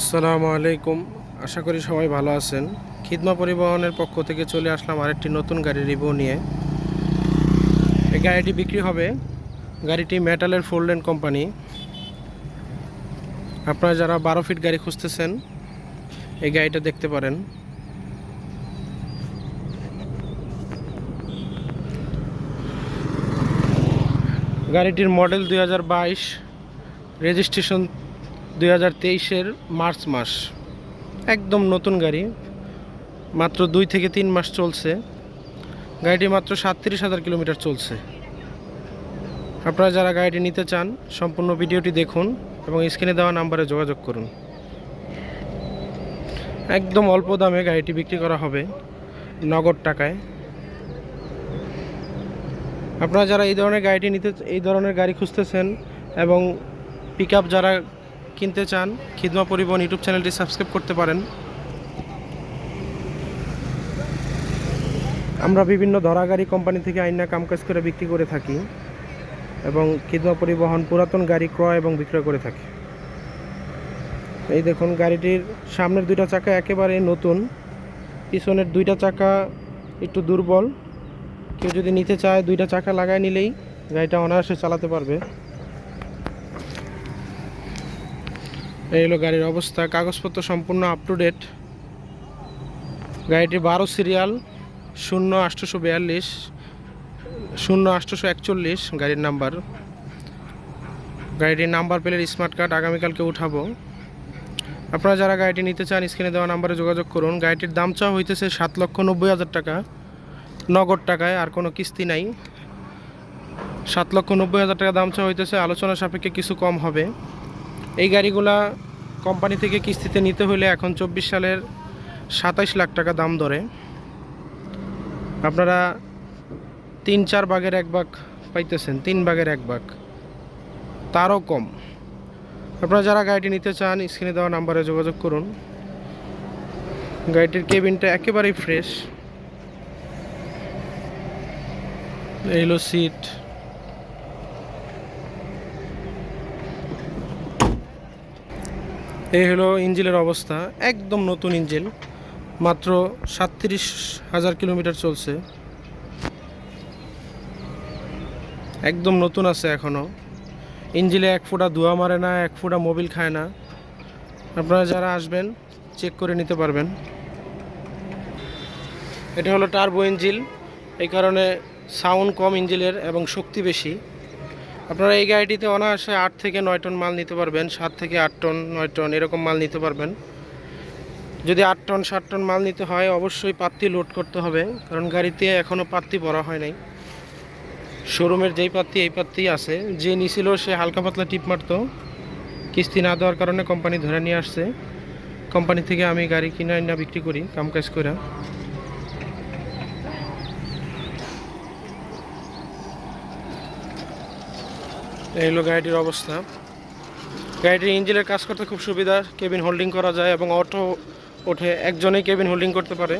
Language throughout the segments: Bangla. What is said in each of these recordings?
আসসালামু আলাইকুম। আশা করি সবাই ভালো আছেন। খিদমা পরিবহনের পক্ষ থেকে চলে আসলাম আরেকটি নতুন গাড়ি রিভিউ নিয়ে। এই গাড়িটি বিক্রি হবে গাড়িটি মেটালের ফোল্ডেন কোম্পানি। আপনারা যারা বারো ফিট গাড়ি খুঁজতেছেন, এই গাড়িটা দেখতে পারেন। গাড়িটির মডেল দুই হাজার বাইশ। রেজিস্ট্রেশন দুই হাজার তেইশের মার্চ মাস। একদম নতুন গাড়ি। মাত্র দুই থেকে তিন মাস চলছে। গাড়িটি মাত্র সাতত্রিশ হাজার কিলোমিটার চলছে। আপনারা যারা গাড়িটি নিতে চান, সম্পূর্ণ ভিডিওটি দেখুন এবং স্ক্রিনে দেওয়া নাম্বারে যোগাযোগ করুন। একদম অল্প দামে গাড়িটি বিক্রি করা হবে নগদ টাকায়। আপনারা যারা এই ধরনের গাড়িটি নিতে, এই ধরনের গাড়ি খুঁজতেছেন এবং পিক যারা কিনতে চান, খিদমা পরিবহন ইউটিউব চ্যানেলটি সাবস্ক্রাইব করতে পারেন। আমরা বিভিন্ন ধরা গাড়ি কোম্পানি থেকে আইনা কামকাজ করে বিক্রি করে থাকি এবং খিদমা পরিবহন পুরাতন গাড়ি ক্রয় এবং বিক্রয় করে থাকি। এই দেখুন, গাড়িটির সামনের দুইটা চাকা একেবারে নতুন। পিছনের দুইটা চাকা একটু দুর্বল। কেউ যদি নিতে চায়, দুইটা চাকা লাগায় নিলেই গাড়িটা অনায়াসে চালাতে পারবে। এই হলো গাড়ির অবস্থা, কাগজপত্র সম্পূর্ণ আপ টু ডেট গাড়িটি বারো সিরিয়াল শূন্য আটশোশো বিয়াল্লিশ, শূন্য আটশোশো একচল্লিশ গাড়ির নাম্বার গাড়িটির নাম্বার প্লেট স্মার্ট কার্ড আগামীকালকে উঠাবো। আপনারা যারা গাড়িটি নিতে চান স্ক্রিনে দেওয়া নাম্বারে যোগাযোগ করুন। গাড়িটির দাম চাওয়া হইতেছে সাত লক্ষ নব্বই হাজার টাকা। নগদ টাকায় আর কোনো কিস্তি নাই। সাত লক্ষ নব্বই হাজার টাকা দাম চাওয়া হইতেছে। আলোচনা সাপেক্ষে কিছু কম হবে। এই গাড়িগুলা কোম্পানি থেকে কিস্তিতে নিতে হলে এখন চব্বিশ সালের সাতাইশ লাখ টাকা দাম ধরে। আপনারা তিন চার ভাগের এক ভাগ পাইতেছেন, তিন ভাগের এক ভাগ। তারও কম। আপনারা যারা গাড়িটি নিতে চান, স্ক্রিনে দেওয়া নাম্বারে যোগাযোগ করুন। গাড়িটির কেবিনটা একেবারেই ফ্রেশ। এলো সিট। এই হলো ইঞ্জিলের অবস্থা, একদম নতুন ইঞ্জিন মাত্র সাতত্রিশ হাজার কিলোমিটার চলছে। একদম নতুন আছে এখনও ইঞ্জিলে এক ফোঁটা ধোয়া মারে না, এক ফোঁটা মোবিল খায় না। আপনারা যারা আসবেন, চেক করে নিতে পারবেন। এটা হলো টার্বো ইঞ্জিল, এই কারণে সাউন্ড কম ইঞ্জিলের এবং শক্তি বেশি। আপনারা এই গাড়িটিতে অনায়াসে আট থেকে নয় টন মাল নিতে পারবেন, সাত থেকে আট টন, নয় টন, এরকম মাল নিতে পারবেন। যদি আট টন, সাত টন মাল নিতে হয়, অবশ্যই পাত্তি লোড করতে হবে, কারণ গাড়িতে এখনও পাত্তি ভরা হয় নাই। শোরুমের যেই পাত্তি এই পাত্তি আছে। যে নিছিল, সে হালকা পাতলা টিপ মারতো। কিস্তি না দেওয়ার কারণে কোম্পানি ধরে নিয়ে আসছে। কোম্পানি থেকে আমি গাড়ি কিনে না বিক্রি করি কামকাজ করে এই হলো গাড়িটির অবস্থা। গাড়িটির ইঞ্জিনের কাজ করতে খুব সুবিধা, কেবিন হোল্ডিং করা যায় এবং অটো ওঠে, একজনেই কেবিন হোল্ডিং করতে পারে।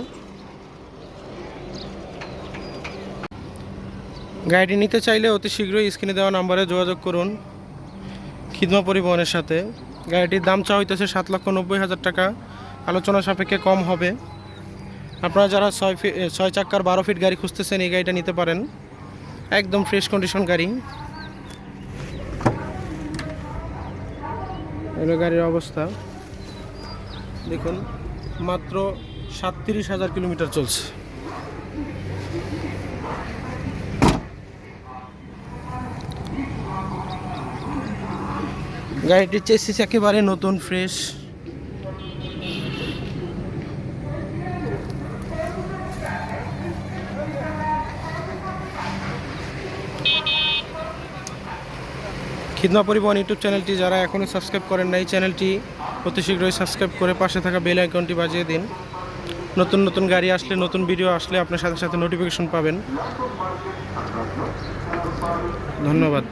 গাড়িটি নিতে চাইলে অতি শীঘ্রই স্ক্রিনে দেওয়া নাম্বারে যোগাযোগ করুন খিদমা পরিবহনের সাথে। গাড়িটির দাম চা হইতেছে সাত লক্ষ নব্বই হাজার টাকা, আলোচনা সাপেক্ষে কম হবে। আপনারা যারা ছয় ফিট ছয় চাক্কার বারো ফিট গাড়ি খুঁজতেছেন, এই গাড়িটা নিতে পারেন। একদম ফ্রেশ কন্ডিশন গাড়ি। এলো গাড়ির অবস্থা। দেখুন মাত্র সাতত্রিশ হাজার কিলোমিটার চলছে। গাড়িটির চেসিস একেবারে নতুন ফ্রেশ খিদমা পরিবহন ইউটিউব চ্যানেলটি যারা এখনও সাবস্ক্রাইব করেন নাই, চ্যানেলটি অতি শীঘ্রই সাবস্ক্রাইব করে পাশে থাকা বেল আইকনটি বাজিয়ে দিন। নতুন নতুন গাড়ি আসলে, নতুন ভিডিও আসলে আপনার সাথে সাথে নোটিফিকেশন পাবেন। ধন্যবাদ।